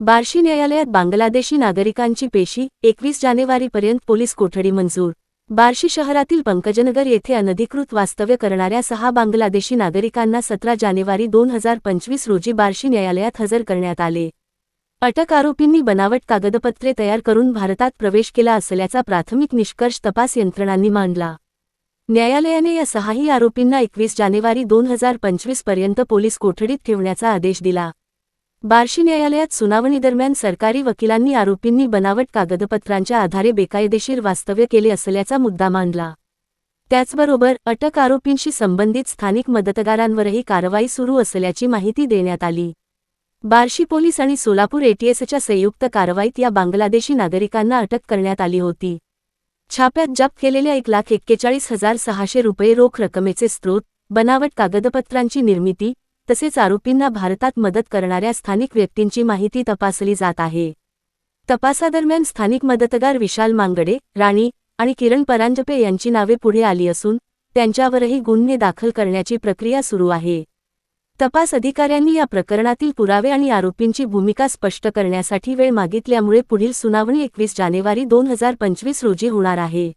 बार्शी न्यायालयात बांगलादेशी नागरिकांची पेशी एकवीस जानेवारीपर्यंत पोलीस कोठडी मंजूर. बार्शी शहरातील पंकजनगर येथे अनधिकृत वास्तव्य करणाऱ्या सहा बांगलादेशी नागरिकांना सतरा जानेवारी दोन हजार पंचवीस रोजी बार्शी न्यायालयात हजर करण्यात आले. अटक आरोपींनी बनावट कागदपत्रे तयार करून भारतात प्रवेश केला असल्याचा प्राथमिक निष्कर्ष तपास यंत्रणांनी मांडला. न्यायालयाने या सहाही आरोपींना एकवीस जानेवारी दोन हजार पंचवीसपर्यंत पोलीस कोठडीत ठेवण्याचा आदेश दिला. बार्शी न्यायालयात सुनावणीदरम्यान सरकारी वकिलांनी आरोपींनी बनावट कागदपत्रांच्या आधारे बेकायदेशीर वास्तव्य केले असल्याचा मुद्दा मांडला. त्याचबरोबर अटक आरोपींशी संबंधित स्थानिक मदतगारांवरही कारवाई सुरू असल्याची माहिती देण्यात आली. बार्शी पोलीस आणि सोलापूर एटीएसच्या संयुक्त कारवाईत या बांगलादेशी नागरिकांना अटक करण्यात आली होती. छाप्यात जप्त केलेल्या एक लाख एक्केचाळीस हजार सहाशे रुपये रोख रकमेचे स्रोत बनावट कागदपत्रांची निर्मिती तसेच आरोपींना भारतात मदत करणाऱ्या स्थानिक व्यक्तींची माहिती तपासली जात आहे. तपासादरम्यान स्थानिक मदतगार विशाल मांगडे राणी आणि किरण परांजपे यांची नावे पुढे आली असून त्यांच्यावरही गुन्हे दाखल करण्याची प्रक्रिया सुरू आहे. तपास अधिकाऱ्यांनी या प्रकरणातील पुरावे आणि आरोपींची भूमिका स्पष्ट करण्यासाठी वेळ मागितल्यामुळे पुढील सुनावणी एकवीस जानेवारी दोन हजार पंचवीस रोजी होणार आहे.